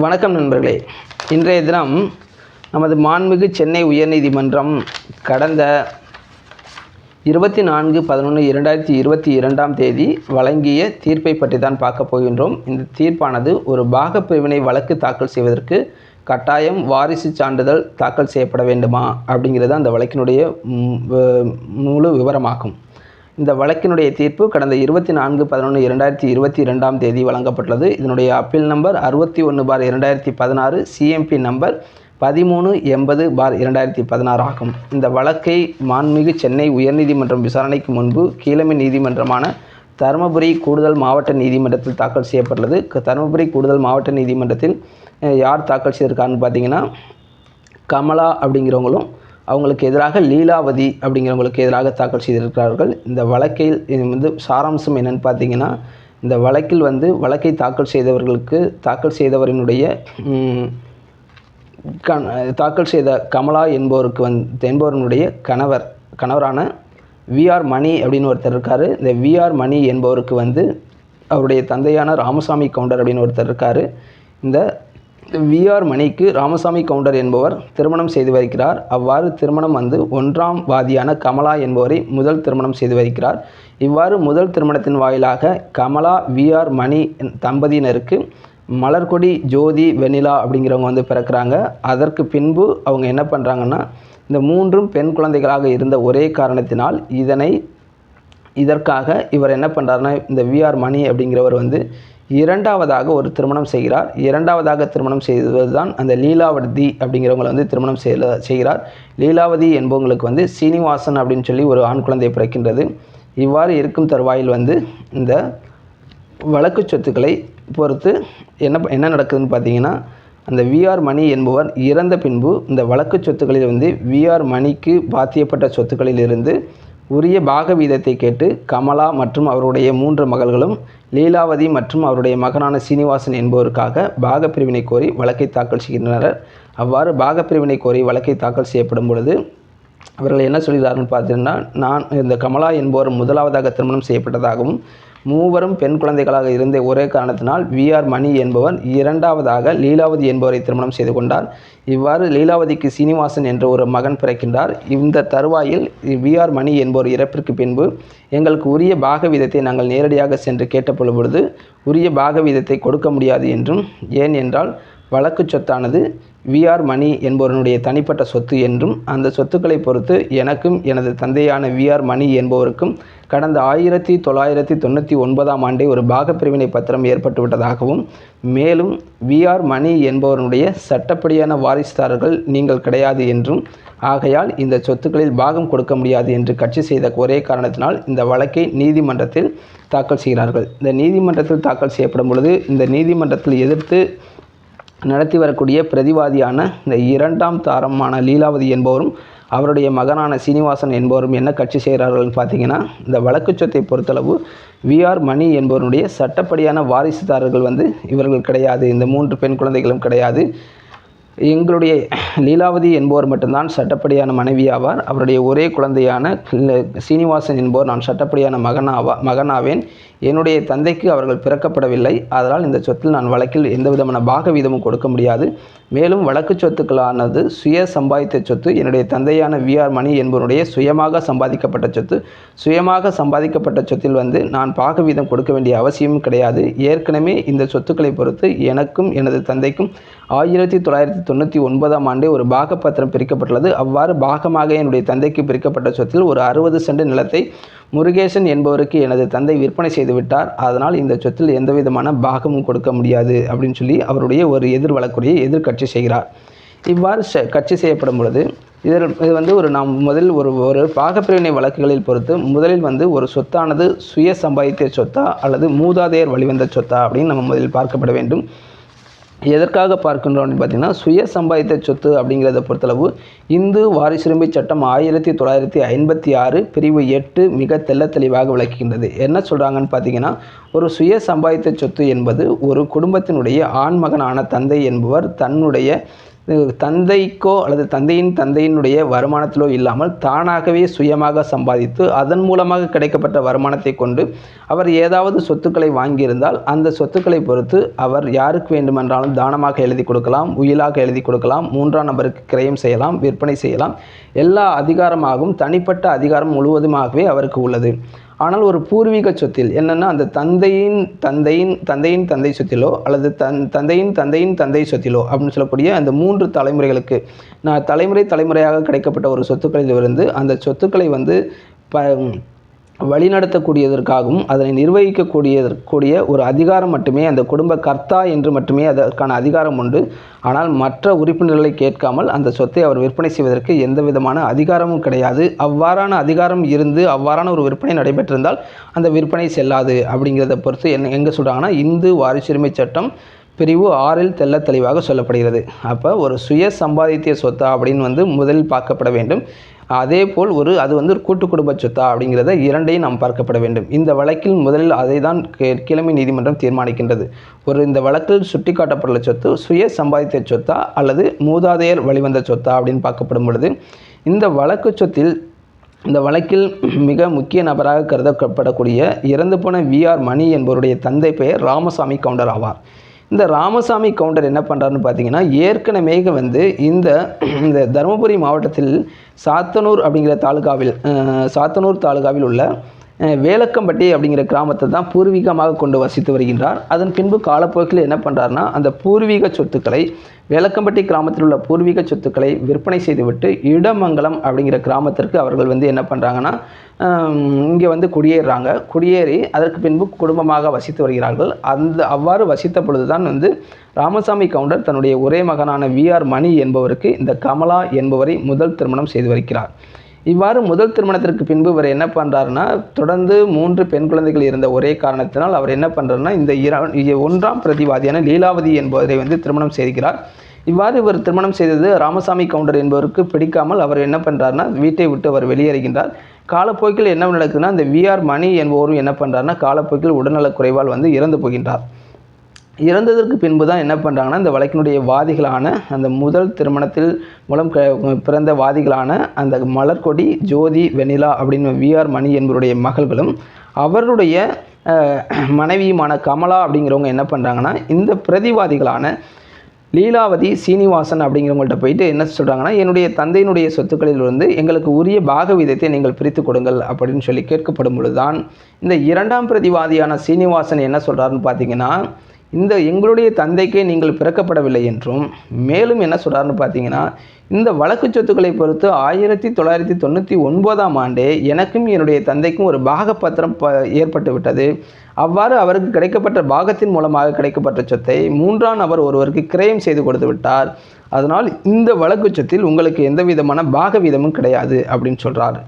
வணக்கம் நண்பர்களே. இன்றைய தினம் நமது மாண்புமிகு சென்னை உயர்நீதிமன்றம் கடந்த இருபத்தி நான்கு பதினொன்று இரண்டாயிரத்தி இருபத்தி இரண்டாம் தேதி வழங்கிய தீர்ப்பை பற்றி தான் பார்க்க போகின்றோம். இந்த தீர்ப்பானது ஒரு பாகப்பிரிவினை வழக்கு தாக்கல் செய்வதற்கு கட்டாயம் வாரிசு சான்றிதழ் தாக்கல் செய்யப்பட வேண்டுமா அப்படிங்கிறது அந்த வழக்கினுடைய முழு விவரமாகும். இந்த வழக்கினுடைய தீர்ப்பு கடந்த இருபத்தி நான்கு பதினொன்று இரண்டாயிரத்தி இருபத்தி ரெண்டாம் தேதி வழங்கப்பட்டுள்ளது. இதனுடைய அப்பீல் நம்பர் அறுபத்தி ஒன்று பார் இரண்டாயிரத்தி பதினாறு சிஎம்பி நம்பர் பதிமூணு எண்பது பார் இரண்டாயிரத்தி பதினாறு ஆகும். இந்த வழக்கை மாண்புமிகு சென்னை உயர்நீதிமன்றம் விசாரணைக்கு முன்பு கீழமை நீதிமன்றமான தருமபுரி கூடுதல் மாவட்ட நீதிமன்றத்தில் தாக்கல் செய்யப்பட்டுள்ளது. தருமபுரி கூடுதல் மாவட்ட நீதிமன்றத்தில் யார் தாக்கல் செய்திருக்கான்னு பார்த்தீங்கன்னா கமலா அப்படிங்கிறவங்களும் அவங்களுக்கு எதிராக லீலாவதி அப்படிங்கிறவங்களுக்கு எதிராக தாக்கல் செய்திருக்கிறார்கள். இந்த வழக்கில் இது வந்து சாராம்சம் என்னன்னு பார்த்தீங்கன்னா இந்த வழக்கில் வந்து வழக்கை தாக்கல் செய்தவர்களுக்கு தாக்கல் செய்தவரினுடைய கண் தாக்கல் செய்த கமலா என்பவருக்கு வந் என்பவரினுடைய கணவர் கணவரான விஆர் மணி அப்படின்னு ஒருத்தர் இருக்கார். இந்த விஆர் மணி என்பவருக்கு வந்து அவருடைய தந்தையான ராமசாமி கவுண்டர் அப்படின்னு ஒருத்தர் இருக்கார். இந்த விஆர் மணிக்கு ராமசாமி கவுண்டர் என்பவர் திருமணம் செய்து வைக்கிறார். அவ்வாறு திருமணம் வந்து ஒன்றாம் வாதியான கமலா என்பவரை முதல் திருமணம் செய்து வைக்கிறார். இவ்வாறு முதல் திருமணத்தின் வாயிலாக கமலா விஆர் மணி தம்பதியினருக்கு மலர்கொடி ஜோதி வெண்ணிலா அப்படிங்கிறவங்க வந்து பிறக்கிறாங்க. அதற்கு பின்பு அவங்க என்ன பண்ணுறாங்கன்னா இந்த மூன்றும் பெண் குழந்தைகளாக இருந்த ஒரே காரணத்தினால் இதனை இதற்காக இவர் என்ன பண்ணுறாருன்னா இந்த விஆர் மணி அப்படிங்கிறவர் வந்து இரண்டாவதாக ஒரு திருமணம் செய்கிறார். இரண்டாவதாக திருமணம் செய்வது தான் அந்த லீலாவதி அப்படிங்கிறவங்களை வந்து திருமணம் செய்ய செய்கிறார். லீலாவதி என்பவங்களுக்கு வந்து சீனிவாசன் அப்படின்னு சொல்லி ஒரு ஆண் குழந்தை பிறக்கின்றது. இவ்வாறு இருக்கும் தருவாயில் வந்து இந்த வழக்கு சொத்துக்களை பொறுத்து என்ன என்ன நடக்குதுன்னு பார்த்தீங்கன்னா அந்த விஆர் மணி என்பவர் இறந்த பின்பு இந்த வழக்கு சொத்துக்களில் வந்து விஆர் மணிக்கு பாத்தியப்பட்ட சொத்துக்களிலிருந்து உரிய பாக வீதத்தை கேட்டு கமலா மற்றும் அவருடைய மூன்று மகள்களும் லீலாவதி மற்றும் அவருடைய மகனான சீனிவாசன் என்பவருக்காக பாகப்பிரிவினை கோரி வழக்கை தாக்கல் செய்கின்றனர். அவ்வாறு பாகப்பிரிவினை கோரி வழக்கை தாக்கல் செய்யப்படும் பொழுது அவர்கள் என்ன சொல்கிறார்கள் பார்த்தீங்கன்னா நான் இந்த கமலா என்பவர் முதலாவதாக திருமணம் செய்யப்பட்டதாகவும் மூவரும் பெண் குழந்தைகளாக இருந்த ஒரே காரணத்தினால் வி ஆர் மணி என்பவர் இரண்டாவதாக லீலாவதி என்பவரை திருமணம் செய்து கொண்டார். இவ்வாறு லீலாவதிக்கு சீனிவாசன் என்ற ஒரு மகன் பிறக்கின்றார். இந்த தருவாயில் விஆர் மணி என்பவர் இறப்பிற்கு பின்பு எங்களுக்கு உரிய பாக வீதத்தை நாங்கள் நேரடியாக சென்று கேட்ட பொழுது உரிய பாக வீதத்தை கொடுக்க முடியாது என்றும் ஏன் என்றால் வழக்கு சொத்தானது விஆர் மணி என்பவருடைய தனிப்பட்ட சொத்து என்றும் அந்த சொத்துக்களை பொறுத்து எனக்கும் எனது தந்தையான விஆர் மணி என்பவருக்கும் கடந்த ஆயிரத்தி தொள்ளாயிரத்தி தொண்ணூற்றி ஒன்பதாம் ஆண்டே ஒரு பாகப்பிரிவினை பத்திரம் ஏற்பட்டுவிட்டதாகவும் மேலும் விஆர் மணி என்பவருடைய சட்டப்படியான வாரிசுதாரர்கள் நீங்கள் கிடையாது என்றும் ஆகையால் இந்த சொத்துக்களில் பாகம் கொடுக்க முடியாது என்று கட்சி செய்த ஒரே காரணத்தினால் இந்த வழக்கை நீதிமன்றத்தில் தாக்கல் செய்கிறார்கள். இந்த நீதிமன்றத்தில் தாக்கல் செய்யப்படும் பொழுது இந்த நீதிமன்றத்தில் எதிர்த்து நடத்தி வரக்கூடிய பிரதிவாதியான இந்த இரண்டாம் தாரமான லீலாவதி என்பவரும் அவருடைய மகனான சீனிவாசன் என்பவரும் என்ன கட்சி செய்கிறார்கள்னு பார்த்தீங்கன்னா இந்த வழக்கு சொத்தை பொறுத்தளவு விஆர் மணி என்பவருடைய சட்டப்படியான வாரிசுதாரர்கள் வந்து இவர்கள் கிடையாது. இந்த மூன்று பெண் குழந்தைகளும் கிடையாது. எங்களுடைய லீலாவதி என்பவர் மட்டும்தான் சட்டப்படியான மனைவி ஆவார். அவருடைய ஒரே குழந்தையான சீனிவாசன் என்பவர் நான் சட்டப்படியான மகனாவா மகனாவேன். என்னுடைய தந்தைக்கு அவர்கள் பிறக்கப்படவில்லை. அதனால் இந்த சொத்தில் நான் வழக்கில் எந்த விதமான பாகவீதமும் கொடுக்க முடியாது. மேலும் வழக்கு சொத்துக்களானது சுய சம்பாதித்த சொத்து என்னுடைய தந்தையான விஆர் மணி என்பவருடைய சுயமாக சம்பாதிக்கப்பட்ட சொத்து. சுயமாக சம்பாதிக்கப்பட்ட சொத்தில் வந்து நான் பாக வீதம் கொடுக்க வேண்டிய அவசியமும் கிடையாது. ஏற்கனவே இந்த சொத்துக்களை பொறுத்து எனக்கும் எனது தந்தைக்கும் ஆயிரத்தி தொள்ளாயிரத்தி தொண்ணூற்றி ஒன்பதாம் ஆண்டு ஒரு பாகப்பத்திரம் பிரிக்கப்பட்டுள்ளது. அவ்வாறு பாகமாக என்னுடைய தந்தைக்கு பிரிக்கப்பட்ட சொத்தில் ஒரு அறுபது சென்ட் நிலத்தை முருகேசன் என்பவருக்கு எனது தந்தை விற்பனை செய்து விட்டார். அதனால் இந்த சொத்தில் எந்தவிதமான பாகமும் கொடுக்க முடியாது அப்படின்னு சொல்லி அவருடைய ஒரு எதிர் வழக்குரையை எதிர்கட்சி செய்கிறார். இவ்வாறு கட்சி செய்யப்படும் பொழுது இதில் இது வந்து ஒரு நாம் முதலில் ஒரு ஒரு பாகப்பிரிவினை வழக்குகளில் பொறுத்து முதலில் வந்து ஒரு சொத்தானது சுய சம்பாதித்த சொத்தா அல்லது மூதாதையர் வழிவந்த சொத்தா அப்படின்னு நம்ம முதலில் பார்க்கப்பட வேண்டும். எதற்காக பார்க்கின்றோம் அப்படின்னு பார்த்தீங்கன்னா சுய சம்பாதித்த சொத்து அப்படிங்கிறத பொறுத்தளவு இந்து வாரிசுரிமை சட்டம் ஆயிரத்தி தொள்ளாயிரத்தி ஐம்பத்தி ஆறு பிரிவு எட்டு மிக தெல்ல தெளிவாக விளக்குகின்றது. என்ன சொல்கிறாங்கன்னு பார்த்தீங்கன்னா ஒரு சுய சம்பாதித்த சொத்து என்பது ஒரு குடும்பத்தினுடைய ஆண்மகனான தந்தை என்பவர் தன்னுடைய தந்தைக்கோ அல்லது தந்தையின் தந்தையினுடைய வருமானத்திலோ இல்லாமல் தானாகவே சுயமாக சம்பாதித்து அதன் மூலமாக கிடைக்கப்பட்ட வருமானத்தை கொண்டு அவர் ஏதாவது சொத்துக்களை வாங்கியிருந்தால் அந்த சொத்துக்களை பொறுத்து அவர் யாருக்கு வேண்டுமென்றாலும் தானமாக எழுதி கொடுக்கலாம் உயிலாக எழுதி கொடுக்கலாம் மூன்றாம் நபருக்கு கிரயம் செய்யலாம் விற்பனை செய்யலாம். எல்லா அதிகாரமாகவும் தனிப்பட்ட அதிகாரம் முழுவதுமாகவே அவருக்கு உள்ளது. ஆனால் ஒரு பூர்வீக சொத்தில் என்னென்னா அந்த தந்தையின் தந்தையின் தந்தையின் தந்தை சொத்திலோ அல்லது தன் தந்தையின் தந்தையின் தந்தை சொத்திலோ அப்படின்னு சொல்லக்கூடிய அந்த மூன்று தலைமுறைகளுக்கு நான் தலைமுறை தலைமுறையாக கிடைக்கப்பட்ட ஒரு சொத்துக்களிலிருந்து அந்த சொத்துக்களை வந்து ப வழிநடத்தக்கூடியதற்காகவும் அதனை நிர்வகிக்கக்கூடியதற்கூடிய ஒரு அதிகாரம் மட்டுமே அந்த குடும்ப கர்த்தா என்று மட்டுமே அதற்கான அதிகாரம் உண்டு. ஆனால் மற்ற உறுப்பினர்களை கேட்காமல் அந்த சொத்தை அவர் விற்பனை செய்வதற்கு எந்த விதமான அதிகாரமும் கிடையாது. அவ்வாறான அதிகாரம் இருந்து அவ்வாறான ஒரு விற்பனை நடைபெற்றிருந்தால் அந்த விற்பனை செல்லாது அப்படிங்கிறத பொறுத்து என்ன எங்கே சொல்கிறாங்கன்னா இந்து வாரிசுரிமை சட்டம் பிரிவு ஆறில் தெல்ல தெளிவாக சொல்லப்படுகிறது. அப்போ ஒரு சுய சம்பாதித்திய சொத்தா அப்படின்னு வந்து முதலில் பார்க்கப்பட வேண்டும். அதே போல் ஒரு அது வந்து ஒரு கூட்டு குடும்ப சொத்தா அப்படிங்கிறத இரண்டையும் நாம் பார்க்கப்பட வேண்டும். இந்த வழக்கில் முதலில் அதை தான் கிழமை நீதிமன்றம் தீர்மானிக்கின்றது. ஒரு இந்த வழக்கில் சுட்டிக்காட்டப்பட்டுள்ள சொத்து சுய சம்பாதித்த சொத்தா அல்லது மூதாதையர் வழிவந்த சொத்தா அப்படின்னு பார்க்கப்படும் பொழுது இந்த வழக்கு சொத்தில் இந்த வழக்கில் மிக முக்கிய நபராக கருதப்படக்கூடிய இறந்து போன விஆர் மணி என்பவருடைய தந்தை பெயர் ராமசாமி கவுண்டர் ஆவார். இந்த ராமசாமி கவுண்டர் என்ன பண்ணுறாருன்னு பார்த்தீங்கன்னா ஏற்கனவே வந்து இந்த இந்த தருமபுரி மாவட்டத்தில் சாத்தனூர் அப்படிங்கிற தாலுகாவில் சாத்தனூர் தாலுகாவில் உள்ள வேலக்கம்பட்டி அப்படிங்கிற கிராமத்தை தான் பூர்வீகமாக கொண்டு வசித்து வருகின்றார். அதன் பின்பு காலப்போக்கில் என்ன பண்ணுறாருன்னா அந்த பூர்வீக சொத்துக்களை வேலக்கம்பட்டி கிராமத்தில் உள்ள பூர்வீக சொத்துக்களை விற்பனை செய்துவிட்டு இடமங்கலம் அப்படிங்கிற கிராமத்திற்கு அவர்கள் வந்து என்ன பண்ணுறாங்கன்னா இங்கே வந்து குடியேறுறாங்க குடியேறி அதற்கு பின்பு குடும்பமாக வசித்து வருகிறார்கள். அந்த அவ்வாறு வசித்த பொழுது தான் வந்து ராமசாமி கவுண்டர் தன்னுடைய ஒரே மகனான விஆர் மணி என்பவருக்கு இந்த கமலா என்பவரை முதல் திருமணம் செய்து வருகிறார் இவ்வாறு முதல் திருமணத்திற்கு பின்பு இவர் என்ன பண்ணுறாருன்னா தொடர்ந்து மூன்று பெண் குழந்தைகள் இருந்த ஒரே காரணத்தினால் அவர் என்ன பண்ணுறாருன்னா இந்த இரா ஒன்றாம் பிரதிவாதியான லீலாவதி என்பவரை வந்து திருமணம் செய்கிறார். இவ்வாறு இவர் திருமணம் செய்தது ராமசாமி கவுண்டர் என்பவருக்கு பிடிக்காமல் அவர் என்ன பண்ணுறாருன்னா வீட்டை விட்டு அவர் வெளியேறுகின்றார். காலப்போக்கில் என்ன நடக்குதுன்னா இந்த விஆர் மணி என்பவரும் என்ன பண்ணுறாருன்னா காலப்போக்கில் உடல்நலக் குறைவால் வந்து இறந்து போகின்றார். இறந்ததற்கு பின்பு தான் என்ன பண்ணுறாங்கன்னா இந்த வழக்கினுடைய வாதிகளான அந்த முதல் திருமணத்தில் மூலம் க- பிறந்த வாதிகளான அந்த மலர்கொடி ஜோதி வெனிலா அப்படின்னு விஆர் மணி என்பவருடைய மகள்களும் அவருடைய மனைவியுமான கமலா அப்படிங்கிறவங்க என்ன பண்ணுறாங்கன்னா இந்த பிரதிவாதிகளான லீலாவதி சீனிவாசன் அப்படிங்கிறவங்கள்ட்ட போயிட்டு என்ன சொல்கிறாங்கன்னா என்னுடைய தந்தையினுடைய சொத்துக்களில் இருந்து எங்களுக்கு உரிய பாக விதத்தை நீங்கள் பிரித்து கொடுங்கள் அப்படின்னு சொல்லி கேட்கப்படும் பொழுது தான் இந்த இரண்டாம் பிரதிவாதியான சீனிவாசன் என்ன சொல்கிறாருன்னு பார்த்தீங்கன்னா இந்த எங்களுடைய தந்தைக்கே நீங்கள் பிறக்கப்படவில்லை என்றும் மேலும் என்ன சொல்கிறாருன்னு பார்த்தீங்கன்னா இந்த வழக்கு சொத்துக்களை பொறுத்து ஆயிரத்தி தொள்ளாயிரத்தி தொண்ணூற்றி ஒன்பதாம் ஆண்டே எனக்கும் என்னுடைய தந்தைக்கும் ஒரு பாகப்பத்திரம் ப ஏற்பட்டு விட்டது. அவ்வாறு அவருக்கு கிடைக்கப்பட்ட பாகத்தின் மூலமாக கிடைக்கப்பட்ட சொத்தை மூன்றாம் நபர் ஒருவருக்கு கிரயம் செய்து கொடுத்து விட்டார். அதனால் இந்த வழக்கு சொத்தில் உங்களுக்கு எந்த விதமான பாக வீதமும் கிடையாது அப்படின்னு சொல்கிறார்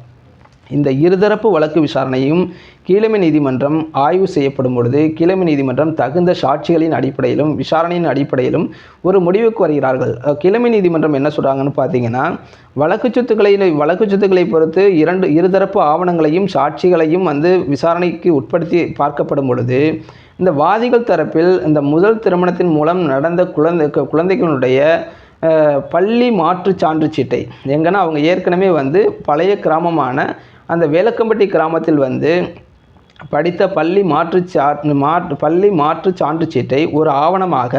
இந்த இருதரப்பு வழக்கு விசாரணையும் கீழமை நீதிமன்றம் ஆய்வு செய்யப்படும் பொழுது கீழமை நீதிமன்றம் தகுந்த சாட்சிகளின் அடிப்படையிலும் விசாரணையின் அடிப்படையிலும் ஒரு முடிவுக்கு வருகிறார்கள். அஹ் கீழமை நீதிமன்றம் என்ன சொல்கிறாங்கன்னு பார்த்தீங்கன்னா வழக்கு சொத்துக்களை வழக்கு சொத்துக்களை பொறுத்து இரண்டு இருதரப்பு ஆவணங்களையும் சாட்சிகளையும் வந்து விசாரணைக்கு உட்படுத்தி பார்க்கப்படும் பொழுது இந்த வாதிகள் தரப்பில் இந்த முதல் திருமணத்தின் மூலம் நடந்த குழந்தை குழந்தைகளுடைய பள்ளி மாற்றுச் சான்று சீட்டை எங்கன்னா அவங்க ஏற்கனவே வந்து பழைய கிராமமான அந்த வேலக்கம்பட்டி கிராமத்தில் வந்து படித்த பள்ளி மாற்றுச் சா மாற்று பள்ளி மாற்றுச் சான்றுச்சீட்டை ஒரு ஆவணமாக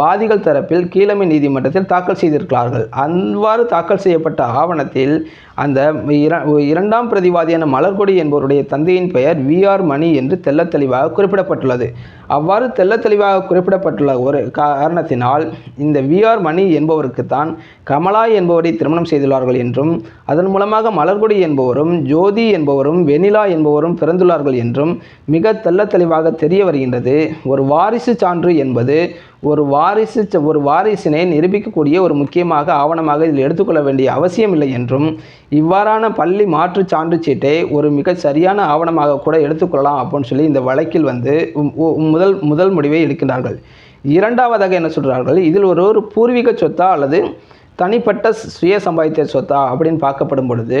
வாதிகள் தரப்பில் கீழமை நீதிமன்றத்தில் தாக்கல் செய்திருக்கிறார்கள். அவ்வாறு தாக்கல் செய்யப்பட்ட ஆவணத்தில் அந்த இர இரண்டாம் பிரதிவாதியான மலர்கொடி என்பவருடைய தந்தையின் பெயர் விஆர் மணி என்று தெல்ல தெளிவாக குறிப்பிடப்பட்டுள்ளது. அவ்வாறு தெல்ல தெளிவாக குறிப்பிடப்பட்டுள்ள ஒரு காரணத்தினால் இந்த விஆர் மணி என்பவருக்கு தான் கமலா என்பவரை திருமணம் செய்துள்ளார்கள் என்றும் அதன் மூலமாக மலர்கொடி என்பவரும் ஜோதி என்பவரும் வெனிலா என்பவரும் பிறந்துள்ளார்கள் என்றும் மிக தெல்ல தெளிவாக தெரிய வருகின்றது. ஒரு வாரிசு சான்று என்பது ஒரு வா வாரிசு ஒரு வாரிசினை நிரூபிக்கக்கூடிய ஒரு முக்கியமாக ஆவணமாக இதில் எடுத்துக்கொள்ள வேண்டிய அவசியமில்லை என்றும் இவ்வாறான பள்ளி மாற்றுச் சான்றுச்சீட்டை ஒரு மிக சரியான ஆவணமாக கூட எடுத்துக்கொள்ளலாம் அப்படின்னு சொல்லி இந்த வழக்கில் வந்து முதல் முதல் முடிவை எடுக்கின்றார்கள். இரண்டாவதாக என்ன சொல்கிறார்கள் இதில் ஒரு ஒரு பூர்வீக சொத்தா அல்லது தனிப்பட்ட சுய சம்பாதித்த சொத்தா அப்படின்னு பார்க்கப்படும் பொழுது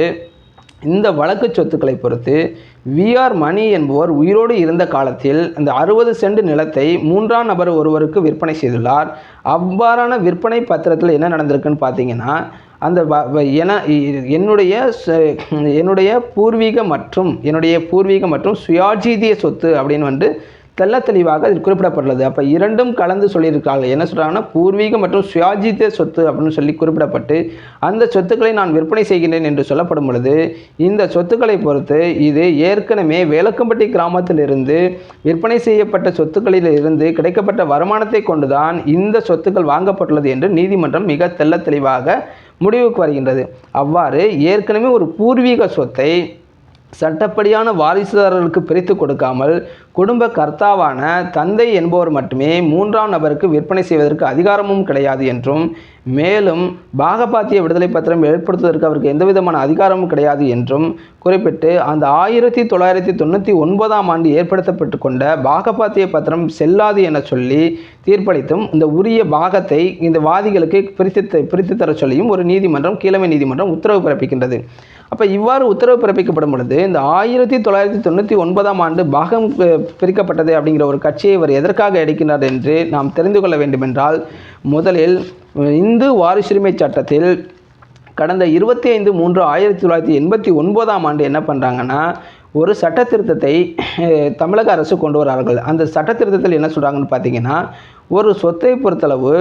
இந்த வழக்கு சொத்துக்களை பொறுத்து விஆர் மணி என்பவர் உயிரோடு இருந்த காலத்தில் இந்த அறுபது சென்ட் நிலத்தை மூன்றாம் நபர் ஒருவருக்கு விற்பனை செய்துள்ளார். அவ்வாறான விற்பனை பத்திரத்தில் என்ன நடந்திருக்குன்னு பார்த்தீங்கன்னா அந்த வ- என என்னுடைய என்னுடைய பூர்வீக மற்றும் என்னுடைய பூர்வீக மற்றும் சுயாஜீதிய சொத்து அப்படின்னு வந்து தெல்ல தெளிவாக அதில் குறிப்பிடப்பட்டுள்ளது. அப்போ இரண்டும் கலந்து சொல்லியிருக்காங்க. என்ன சொல்கிறாங்கன்னா பூர்வீக மற்றும் சுயாஜித்த சொத்து அப்படின்னு சொல்லி குறிப்பிடப்பட்டு அந்த சொத்துக்களை நான் விற்பனை செய்கின்றேன் என்று சொல்லப்படும் பொழுது இந்த சொத்துக்களை பொறுத்து இது ஏற்கனவே வேலக்கம்பட்டி கிராமத்திலிருந்து விற்பனை செய்யப்பட்ட சொத்துக்களில் இருந்து கிடைக்கப்பட்ட வருமானத்தை கொண்டுதான் இந்த சொத்துக்கள் வாங்கப்பட்டுள்ளது என்று நீதிமன்றம் மிக தெல்ல தெளிவாக முடிவுக்கு வருகின்றது. அவ்வாறு ஏற்கனவே ஒரு பூர்வீக சொத்தை சட்டப்படியான வாரிசுதாரர்களுக்கு பிரித்து கொடுக்காமல் குடும்ப கர்த்தாவான தந்தை என்பவர் மட்டுமே மூன்றாம் நபருக்கு விற்பனை செய்வதற்கு அதிகாரமும் கிடையாது என்றும் மேலும் பாகபாத்திய விடுதலை பத்திரம் ஏற்படுத்துவதற்கு அவருக்கு எந்தவிதமான அதிகாரமும் கிடையாது என்றும் குறிப்பிட்டு அந்த ஆயிரத்தி தொள்ளாயிரத்தி தொண்ணூற்றி ஒன்பதாம் ஆண்டு ஏற்படுத்தப்பட்டு கொண்ட பாகபாத்திய பத்திரம் செல்லாது என சொல்லி தீர்ப்பளித்தும் இந்த உரிய பாகத்தை இந்த வாதிகளுக்கு பிரித்து த- பிரித்து தர சொல்லியும் ஒரு நீதிமன்றம் கீழமை நீதிமன்றம் உத்தரவு பிறப்பிக்கின்றது. அப்போ இவ்வாறு உத்தரவு பிறப்பிக்கப்படும் பொழுது இந்த ஆயிரத்தி தொள்ளாயிரத்தி தொண்ணூற்றி ஒன்பதாம் ஆண்டு பாகம் பிரிக்கப்பட்டது அப்படிங்கிற ஒரு கட்சியை இவர் எதற்காக எடுக்கின்றார் என்று நாம் தெரிந்து கொள்ள வேண்டுமென்றால் முதலில் இந்து வாரிசுரிமை சட்டத்தில் கடந்த இருபத்தி ஐந்து மூன்று ஆயிரத்தி தொள்ளாயிரத்தி எண்பத்தி ஒன்பதாம் ஆண்டு என்ன பண்ணுறாங்கன்னா ஒரு சட்ட திருத்தத்தை தமிழக அரசு கொண்டு வரார்கள். அந்த சட்ட திருத்தத்தில் என்ன சொல்கிறாங்கன்னு பார்த்தீங்கன்னா ஒரு சொத்தை பொறுத்தளவு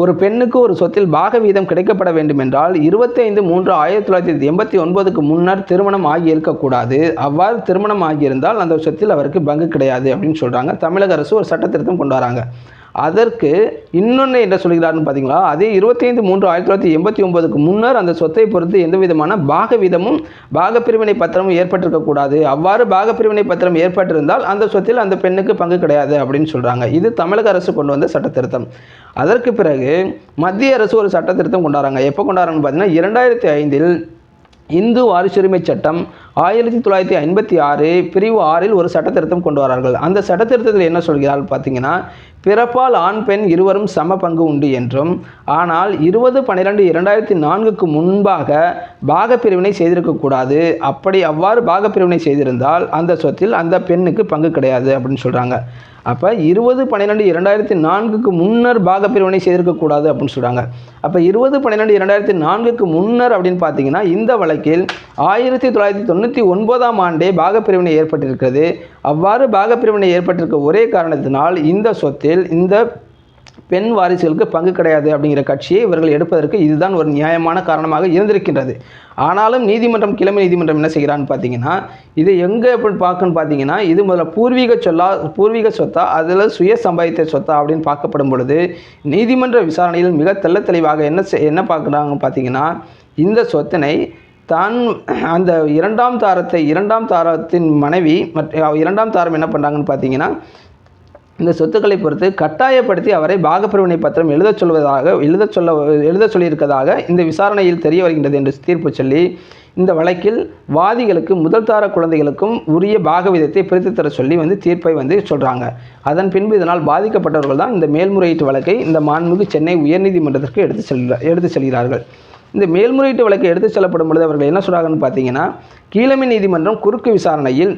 ஒரு பெண்ணுக்கு ஒரு சொத்தில் பாகவீதம் கிடைக்கப்பட வேண்டும் என்றால் இருபத்தைந்து மூன்று ஆயிரத்தி தொள்ளாயிரத்தி எண்பத்தி ஒன்பதுக்கு முன்னர் திருமணம் ஆகி இருக்கக்கூடாது அவ்வாறு திருமணம் ஆகியிருந்தால் அந்த சொத்தில் அவருக்கு பங்கு கிடையாது அப்படின்னு சொல்கிறாங்க தமிழக அரசு ஒரு சட்டத்திருத்தம் கொண்டு வராங்க. அதற்கு இன்னொன்று என்ன சொல்கிறார்னு பார்த்தீங்களா? அதே இருபத்தைந்து மூன்று ஆயிரத்தி தொள்ளாயிரத்தி எண்பத்தி ஒன்பதுக்கு முன்னர் அந்த சொத்தை பொறுத்து எந்த விதமான பாக வீதமும் பத்திரமும் ஏற்பட்டிருக்கக்கூடாது அவ்வாறு பாகப்பிரிவினை பத்திரம் ஏற்பட்டிருந்தால் அந்த சொத்தில் அந்த பெண்ணுக்கு பங்கு கிடையாது அப்படின்னு சொல்கிறாங்க இது தமிழக அரசு கொண்டு வந்த சட்ட திருத்தம் அதற்கு பிறகு மத்திய அரசு ஒரு சட்ட திருத்தம் கொண்டாடுறாங்க. எப்போ கொண்டாடுறாங்கன்னு பார்த்தீங்கன்னா இரண்டாயிரத்தி ஐந்தில் இந்து வாரிசுரிமை சட்டம் ஆயிரத்தி தொள்ளாயிரத்தி ஐம்பத்தி ஆறு பிரிவு ஆறில் ஒரு சட்டத்திருத்தம் கொண்டு வரார்கள். அந்த சட்டத்திருத்தத்தில் என்ன சொல்கிறார் பார்த்தீங்கன்னா பிறப்பால் ஆண் பெண் இருவரும் சம பங்கு உண்டு என்றும் ஆனால் இருபது பன்னிரெண்டு இரண்டாயிரத்தி நான்குக்கு முன்பாக பாகப்பிரிவினை செய்திருக்கக்கூடாது அப்படி அவ்வாறு பாகப்பிரிவினை செய்திருந்தால் அந்த சொத்தில் அந்த பெண்ணுக்கு பங்கு கிடையாது அப்படின்னு சொல்கிறாங்க அப்போ இருபது பன்னிரெண்டு இரண்டாயிரத்தி நான்குக்கு முன்னர் பாகப்பிரிவினை செய்திருக்கக்கூடாது அப்படின்னு சொல்கிறாங்க அப்போ இருபது பன்னிரெண்டு இரண்டாயிரத்தி நான்குக்கு முன்னர் அப்படின்னு பார்த்தீங்கன்னா இந்த வழக்கில் ஆயிரத்தி தொள்ளாயிரத்தி தொண்ணூற்றி ஒன்பதாம் ஆண்டே பாகப்பிரிவினை ஏற்பட்டிருக்கிறது. அவ்வாறு பாகப்பிரிவினை ஏற்பட்டிருக்க ஒரே காரணத்தினால் இந்த சொத்தில் இந்த பெண் வாரிசுகளுக்கு பங்கு கிடையாது அப்படிங்கிற கட்சியை இவர்கள் எடுப்பதற்கு இதுதான் ஒரு நியாயமான காரணமாக இருந்திருக்கின்றது. ஆனாலும் நீதிமன்றம் கிழமை நீதிமன்றம் என்ன செய்கிறான்னு பார்த்தீங்கன்னா இது எங்கே எப்படி பார்க்கணும்னு பார்த்தீங்கன்னா இது முதல்ல பூர்வீக சொல்லா பூர்வீக சொத்தா அதில் சுய சம்பாதித்த சொத்தா அப்படின்னு பார்க்கப்படும் பொழுது நீதிமன்ற விசாரணையில் மிக தெள்ள தெளிவாக என்ன என்ன பார்க்குறாங்க பார்த்தீங்கன்னா இந்த சொத்தினை தான் அந்த இரண்டாம் தாரத்தை இரண்டாம் தாரத்தின் மனைவி மற்ற இரண்டாம் தாரம் என்ன பண்ணுறாங்கன்னு பார்த்தீங்கன்னா இந்த சொத்துக்களை பொறுத்து கட்டாயப்படுத்தி அவரை பாகப்பிரிவினை பத்திரம் எழுதச் சொல்வதாக எழுதச் சொல்ல எழுத சொல்லியிருக்கதாக இந்த விசாரணையில் தெரிய வருகின்றது என்று தீர்ப்பு சொல்லி இந்த வழக்கில் வாதிகளுக்கு முதல் தார குழந்தைகளுக்கும் உரிய பாக விதத்தை பிரித்து தர சொல்லி வந்து தீர்ப்பை வந்து சொல்கிறாங்க அதன் பின்பு இதனால் பாதிக்கப்பட்டவர்கள் தான் இந்த மேல்முறையீட்டு வழக்கை இந்த மாண்புமிகு சென்னை உயர்நீதிமன்றத்திற்கு எடுத்து செல்கிற எடுத்து செல்கிறார்கள். இந்த மேல்முறையீட்டு வழக்கு எடுத்து செல்லப்படும் பொழுது அவர்கள் என்ன சொல்கிறாங்கன்னு பார்த்தீங்கன்னா கீழமை நீதிமன்றம் குறுக்கு விசாரணையில்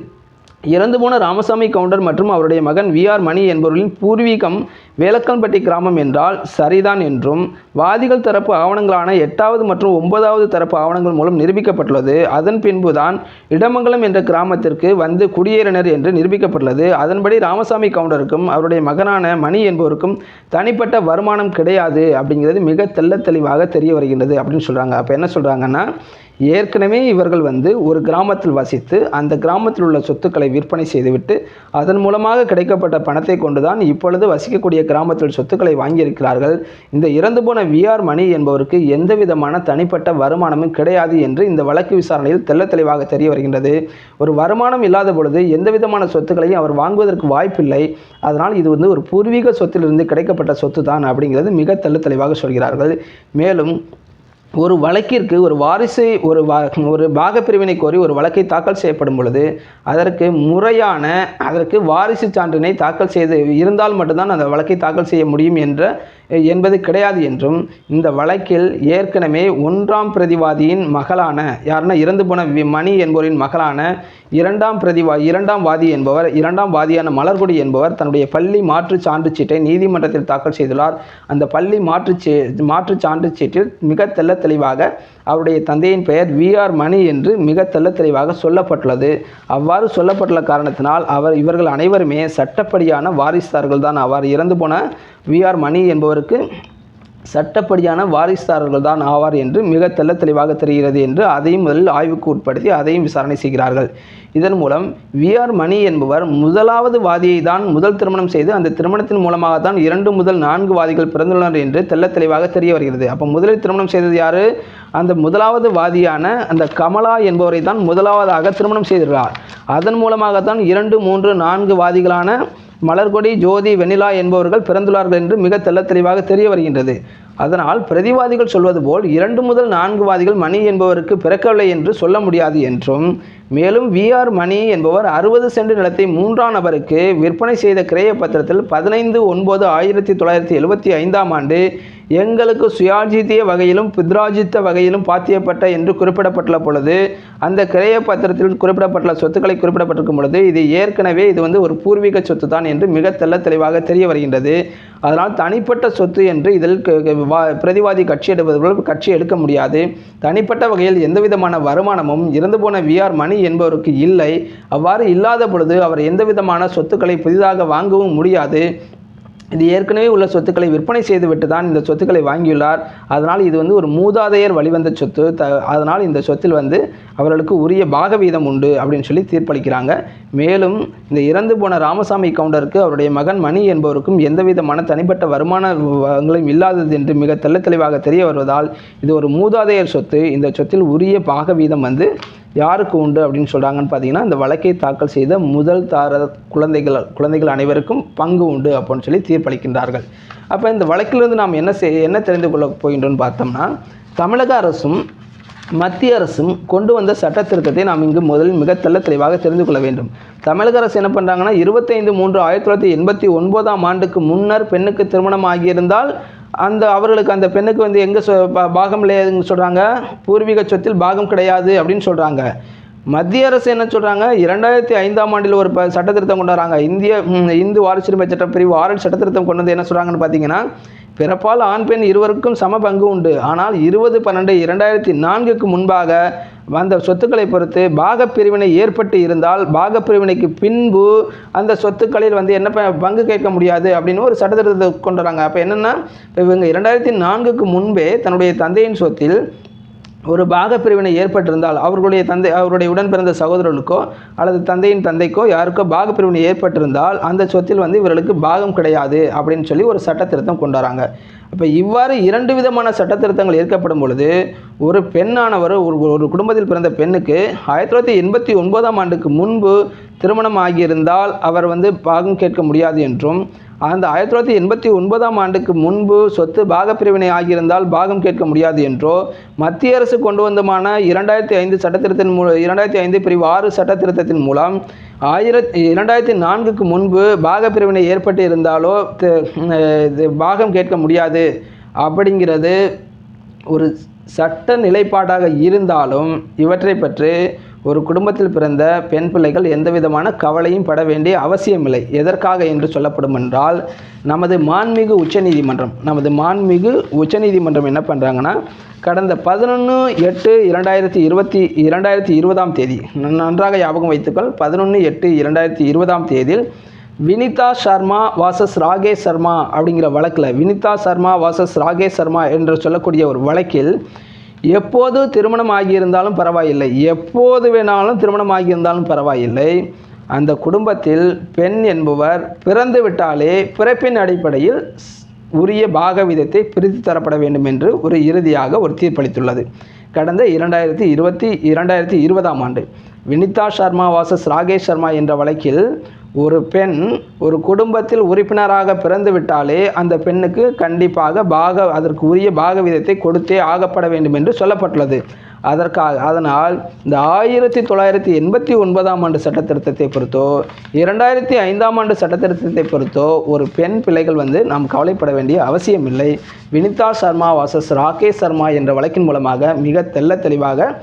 இறந்து போன ராமசாமி கவுண்டர் மற்றும் அவருடைய மகன் வி ஆர் மணி என்பவர்களின் பூர்வீகம் வேலக்கன்பட்டி கிராமம் என்றால் சரிதான் என்றும் வாதிகள் தரப்பு ஆவணங்களான எட்டாவது மற்றும் ஒன்பதாவது தரப்பு ஆவணங்கள் மூலம் நிரூபிக்கப்பட்டுள்ளது. அதன் பின்புதான் இடமங்கலம் என்ற கிராமத்திற்கு வந்து குடியேறினர் என்று நிரூபிக்கப்பட்டுள்ளது. அதன்படி ராமசாமி கவுண்டருக்கும் அவருடைய மகனான மணி என்பவருக்கும் தனிப்பட்ட வருமானம் கிடையாது அப்படிங்கிறது மிக தெள்ளத் தெளிவாக தெரிய வருகின்றது அப்படின்னு சொல்கிறாங்க அப்போ என்ன சொல்கிறாங்கன்னா ஏற்கனவே இவர்கள் வந்து ஒரு கிராமத்தில் வசித்து அந்த கிராமத்தில் உள்ள சொத்துக்களை விற்பனை செய்துவிட்டு அதன் மூலமாக கிடைக்கப்பட்ட பணத்தை கொண்டுதான் இப்பொழுது வசிக்கக்கூடிய கிராமத்தில் சொத்துக்களை வாங்கியிருக்கிறார்கள். இந்த இறந்து போன விஆர் மணி என்பவருக்கு எந்த விதமான தனிப்பட்ட வருமானமும் கிடையாது என்று இந்த வழக்கு விசாரணையில் தெல்ல தெளிவாக தெரிய வருகின்றது. ஒரு வருமானம் இல்லாத பொழுது எந்த விதமான சொத்துக்களையும் அவர் வாங்குவதற்கு வாய்ப்பில்லை. அதனால் இது வந்து ஒரு பூர்வீக சொத்திலிருந்து கிடைக்கப்பட்ட சொத்து தான் அப்படிங்கிறது மிக தெள்ளத் தெளிவாக சொல்கிறார்கள். மேலும் ஒரு வழக்கிற்கு ஒரு வாரிசு ஒரு வா ஒரு பாகப்பிரிவினை கோரி ஒரு வழக்கை தாக்கல் செய்யப்படும் பொழுது அதற்கு முறையான அதற்கு வாரிசு சான்றினை தாக்கல் செய்து இருந்தால் மட்டும்தான் அந்த வழக்கை தாக்கல் செய்ய முடியும் என்ற என்பது கிடையாது என்றும் இந்த வழக்கில் ஏற்கனவே ஒன்றாம் பிரதிவாதியின் மகளான யாருன்னா இறந்து போன வி- மணி என்பவரின் மகளான இரண்டாம் பிரதிவா இரண்டாம் வாதி என்பவர் இரண்டாம் வாதியான மலர்கொடி என்பவர் தன்னுடைய பள்ளி மாற்றுச் சான்றுச்சீட்டை நீதிமன்றத்தில் தாக்கல் செய்துள்ளார். அந்த பள்ளி மாற்றுச் மாற்றுச் சான்றுச்சீட்டில் மிக தெல்ல தெளிவாக அவருடைய தந்தையின் பெயர் வி ஆர் மணி என்று மிக தெல்ல தெளிவாக சொல்லப்பட்டுள்ளது. அவ்வாறு சொல்லப்பட்டுள்ள காரணத்தினால் அவர் இவர்கள் அனைவருமே சட்டப்படியான வாரிசார்கள் தான் அவர் இறந்து போன வி ஆர் மணி என்பவர் என்பவருக்கு சட்டப்படியான வாரிசுதாரர்கள் தான் ஆவார் என்று மிக தெல்ல தெளிவாக தெரிகிறது என்று அதையும் முதலில் ஆய்வுக்கு உட்படுத்தி அதையும் விசாரணை செய்கிறார்கள். இதன் மூலம் வி. ஆர். மணி என்பவர் முதலாவது வாதியை தான் முதல் திருமணம் செய்து அந்த திருமணத்தின் மூலமாக தான் இரண்டு முதல் நான்கு வாதிகள் பிறந்துள்ளனர் என்று தெல்ல தெளிவாக தெரிய வருகிறது. அப்போ முதலில் திருமணம் செய்தது யாரு? அந்த முதலாவது வாதியான அந்த கமலா என்பவரை தான் முதலாவதாக திருமணம் செய்துள்ளார் அதன் மூலமாக தான் இரண்டு மூன்று நான்கு வாதிகளான மலர்கொடி ஜோதி வெண்ணிலா என்பவர்கள் பிறந்துள்ளார்கள் என்று மிக தெல்ல தெளிவாக தெரிய வருகின்றது. அதனால் பிரதிவாதிகள் சொல்வது போல் இரண்டு முதல் நான்கு வாதிகள் மணி என்பவருக்கு பிறக்கவில்லை என்று சொல்ல முடியாது என்றும் மேலும் விஆர் மணி என்பவர் அறுபது சென்ட் நிலத்தை மூன்றாம் நபருக்கு விற்பனை செய்த கிரைய பத்திரத்தில் பதினைந்து ஒன்பது ஆயிரத்தி தொள்ளாயிரத்தி எழுபத்தி ஐந்தாம் ஆண்டு எங்களுக்கு சுயாஜித்திய வகையிலும் பித்ராஜித்த வகையிலும் பாத்தியப்பட்ட என்று குறிப்பிடப்பட்டுள்ள பொழுது அந்த கிரைய பத்திரத்தில் குறிப்பிடப்பட்டுள்ள சொத்துக்களை குறிப்பிடப்பட்டிருக்கும் பொழுது இது ஏற்கனவே இது வந்து ஒரு பூர்வீக சொத்து தான் என்று மிக தெல்ல தெளிவாக தெரிய வருகின்றது. அதனால் தனிப்பட்ட சொத்து என்று இதில் க- பிரதிவாதி கட்சி எடுப்பது கட்சி எடுக்க முடியாது. தனிப்பட்ட வகையில் எந்தவிதமான வருமானமும் இறந்து போன விஆர் மணி என்பவருக்கு இல்லை. அவ்வாறு இல்லாத பொழுது அவர் எந்தவிதமான சொத்துக்களை புதிதாக வாங்கவும் முடியாது. இது ஏற்கனவே உள்ள சொத்துக்களை விற்பனை செய்துவிட்டு தான் இந்த சொத்துக்களை வாங்கியுள்ளார். அதனால் இது வந்து ஒரு மூதாதையர் வழிவந்த சொத்து. த அதனால் இந்த சொத்தில் வந்து அவர்களுக்கு உரிய பாக வீதம் உண்டு அப்படின்னு சொல்லி தீர்ப்பளிக்கிறாங்க. மேலும் இந்த இறந்து போன ராமசாமி கவுண்டருக்கு அவருடைய மகன் மணி என்பவருக்கும் எந்தவிதமான தனிப்பட்ட வருமானங்களும் இல்லாதது என்று மிக தெள்ள தெளிவாக தெரிய வருவதால் இது ஒரு மூதாதையர் சொத்து. இந்த சொத்தில் உரிய பாக வீதம் வந்து யாருக்கு உண்டு அப்படின்னு சொல்கிறாங்கன்னு பார்த்தீங்கன்னா இந்த வழக்கை தாக்கல் செய்த முதல் தார குழந்தைகள் குழந்தைகள் அனைவருக்கும் பங்கு உண்டு அப்படின்னு சொல்லி தீர்ப்பளிக்கின்றார்கள். அப்போ இந்த வழக்கிலிருந்து நாம் என்ன செய் என்ன தெரிந்து கொள்ள போகின்றோன்னு பார்த்தோம்னா தமிழக அரசும் மத்திய அரசும் கொண்டு வந்த சட்ட திருத்தத்தை நாம் இங்கு முதலில் மிக தெள்ள தெளிவாக தெரிந்து கொள்ள வேண்டும். தமிழக அரசு என்ன பண்ணுறாங்கன்னா இருபத்தைந்து மூன்று ஆயிரத்தி தொள்ளாயிரத்தி எண்பத்தி ஒன்பதாம் ஆண்டுக்கு முன்னர் பெண்ணுக்கு திருமணம் ஆகியிருந்தால் அந்த அவர்களுக்கு அந்த பெண்ணுக்கு வந்து எங்கே சொ பா- பாகம் இல்லையாதுன்னு சொல்கிறாங்க பூர்வீக சொத்தில் பாகம் கிடையாது அப்படின்னு சொல்கிறாங்க மத்திய அரசு என்ன சொல்கிறாங்க இரண்டாயிரத்தி ஐந்தாம் ஆண்டில் ஒரு சட்டத்திருத்தம் சட்ட திருத்தம் கொண்டு வராங்க. இந்திய இந்து வாரிசுரிமை சட்டம் பிரிவு ஆறு சட்ட திருத்தம் கொண்டு வந்து என்ன சொல்கிறாங்கன்னு பார்த்தீங்கன்னா பிறப்பால் ஆண் பெண் இருவருக்கும் சம பங்கு உண்டு. ஆனால் இருபது பன்னெண்டு இரண்டாயிரத்தி நான்குக்கு முன்பாக வந்த சொத்துக்களை பொறுத்து பாகப்பிரிவினை ஏற்பட்டு இருந்தால் பாகப்பிரிவினைக்கு பின்பு அந்த சொத்துக்களில் வந்து என்ன ப- பங்கு கேட்க முடியாது அப்படின்னு ஒரு சட்டத்திட்டத்தை கொண்டு வராங்க. அப்போ என்னென்னா இப்போ இவங்க இரண்டாயிரத்தி நான்குக்கு முன்பே தன்னுடைய தந்தையின் சொத்தில் ஒரு பாகப்பிரிவினை ஏற்பட்டிருந்தால் அவர்களுடைய தந்தை அவருடைய உடன் பிறந்த சகோதரர்களுக்கோ அல்லது தந்தையின் தந்தைக்கோ யாருக்கோ பாகப் பிரிவினை ஏற்பட்டிருந்தால் அந்த சொத்தில் வந்து இவர்களுக்கு பாகம் கிடையாது அப்படின்னு சொல்லி ஒரு சட்ட திருத்தம் கொண்டு வராங்க. அப்போ இவ்வாறு இரண்டு விதமான சட்ட திருத்தங்கள் ஏற்கப்படும் பொழுது ஒரு பெண்ணானவர் ஒரு ஒரு குடும்பத்தில் பிறந்த பெண்ணுக்கு ஆயிரத்தி தொள்ளாயிரத்தி எண்பத்தி ஒன்பதாம் ஆண்டுக்கு முன்பு திருமணம் ஆகியிருந்தால் அவர் வந்து பாகம் கேட்க முடியாது என்றும் அந்த ஆயிரத்தி தொள்ளாயிரத்தி எண்பத்தி ஒன்பதாம் ஆண்டுக்கு முன்பு சொத்து பாகப்பிரிவினை ஆகியிருந்தால் பாகம் கேட்க முடியாது என்றோ மத்திய அரசு கொண்டு வந்தமான இரண்டாயிரத்தி ஐந்து சட்டத்திருத்தின் மூலம் இரண்டாயிரத்தி ஐந்து பிரிவு ஆறு சட்டத்திருத்தத்தின் மூலம் ஆயிரத்தி இரண்டாயிரத்தி நான்குக்கு முன்பு பாகப்பிரிவினை ஏற்பட்டு இருந்தாலோ இது பாகம் கேட்க முடியாது. அப்படிங்கிறது ஒரு சட்ட நிலைப்பாடாக இருந்தாலும் இவற்றை பற்றி ஒரு குடும்பத்தில் பிறந்த பெண் பிள்ளைகள் எந்தவிதமான கவலையும் பட வேண்டிய அவசியமில்லை. எதற்காக என்று சொல்லப்படும் என்றால் நமது மாண்புமிகு உச்சநீதிமன்றம் நமது மாண்புமிகு உச்சநீதிமன்றம் என்ன பண்ணுறாங்கன்னா கடந்த பதினொன்று எட்டு இரண்டாயிரத்தி இருபத்தி இரண்டாயிரத்தி இருபதாம் தேதி நன்றாக ஞாபகம் வைத்துக்கள் பதினொன்று எட்டு இரண்டாயிரத்தி இருபதாம் தேதியில் வினிதா சர்மா வாசஸ் ராகேஷ் சர்மா அப்படிங்கிற வழக்கில் வினிதா சர்மா வாசஸ் ராகேஷ் சர்மா என்று சொல்லக்கூடிய ஒரு வழக்கில் எப்போது திருமணம் ஆகியிருந்தாலும் பரவாயில்லை. எப்போது வேணாலும் திருமணம் ஆகியிருந்தாலும் பரவாயில்லை. அந்த குடும்பத்தில் பெண் என்பவர் பிறந்து விட்டாலே பிறப்பின் அடிப்படையில் ஸ்- உரிய பாக விதத்தை பிரித்து தரப்பட வேண்டும் என்று ஒரு இறுதியாக ஒரு தீர்ப்பளித்துள்ளது. கடந்த இரண்டாயிரத்தி இருபத்தி இரண்டாயிரத்தி இருபதாம் ஆண்டு வினிதா சர்மா வாசஸ் ராகேஷ் சர்மா என்ற வழக்கில் ஒரு பெண் ஒரு குடும்பத்தில் உறுப்பினராக பிறந்து விட்டாலே அந்த பெண்ணுக்கு கண்டிப்பாக பாக அதற்கு உரிய பாக விதத்தை கொடுத்தே ஆகப்பட வேண்டும் என்று சொல்லப்பட்டுள்ளது. அதற்காக அதனால் இந்த ஆயிரத்தி தொள்ளாயிரத்தி எண்பத்தி ஒன்பதாம் ஆண்டு சட்ட திருத்தத்தை பொறுத்தோ இரண்டாயிரத்தி ஐந்தாம் ஆண்டு சட்ட திருத்தத்தை பொறுத்தோ ஒரு பெண் பிள்ளைகள் வந்து நாம் கவலைப்பட வேண்டிய அவசியமில்லை. வினிதா சர்மா வாசஸ் ராகேஷ் சர்மா என்ற வழக்கின் மூலமாக மிக தெள்ள தெளிவாக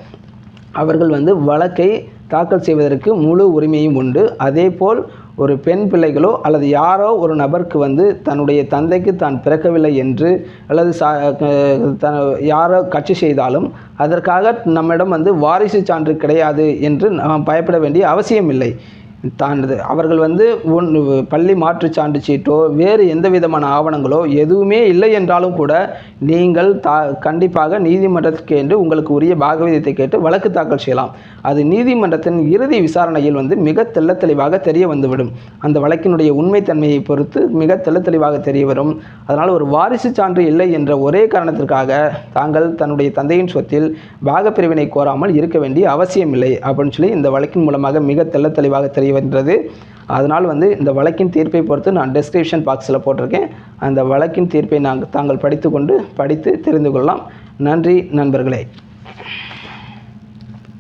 அவர்கள் வந்து வழக்கை தாக்கல் செய்வதற்கு முழு உரிமையும் உண்டு. அதேபோல் ஒரு பெண் பிள்ளைகளோ அல்லது யாரோ ஒரு நபருக்கு வந்து தன்னுடைய தந்தைக்கு தான் பிறக்கவில்லை என்று அல்லது சா த யாரோ கட்சி செய்தாலும் அதற்காக நம்மிடம் வந்து வாரிசு சான்று கிடையாது என்று நாம் பயப்பட வேண்டிய அவசியமில்லை. தான் அவர்கள் வந்து ஒன் பள்ளி மாற்றுச் சான்று சீட்டோ வேறு எந்த விதமான ஆவணங்களோ எதுவுமே இல்லை என்றாலும் கூட நீங்கள் தா கண்டிப்பாக நீதிமன்றத்துக்கு என்று உங்களுக்கு உரிய பாகவீதத்தை கேட்டு வழக்கு தாக்கல் செய்யலாம். அது நீதிமன்றத்தின் இறுதி விசாரணையில் வந்து மிக தெள்ளத் தெளிவாக தெரிய வந்துவிடும். அந்த வழக்கினுடைய உண்மைத்தன்மையை பொறுத்து மிக தெள்ளத் தெளிவாக தெரிய வரும். அதனால் ஒரு வாரிசு சான்று இல்லை என்ற ஒரே காரணத்திற்காக தாங்கள் தன்னுடைய தந்தையின் சொத்தில் பாகப்பிரிவினை கோராமல் இருக்க வேண்டிய அவசியம் இல்லை அப்படின்னு சொல்லி இந்த வழக்கின் மூலமாக மிக தெள்ளத் தெளிவாக தெரிய வருகிறது அதனால் வந்து இந்த வழக்கின் தீர்ப்பை பொறுத்து நான் டெஸ்கிரிப்ஷன் பாக்ஸில் போட்டிருக்கேன். அந்த வழக்கின் தீர்ப்பை நாங்கள் தாங்கள் படித்துக்கொண்டு படித்து தெரிந்து கொள்ளலாம். நன்றி நண்பர்களே.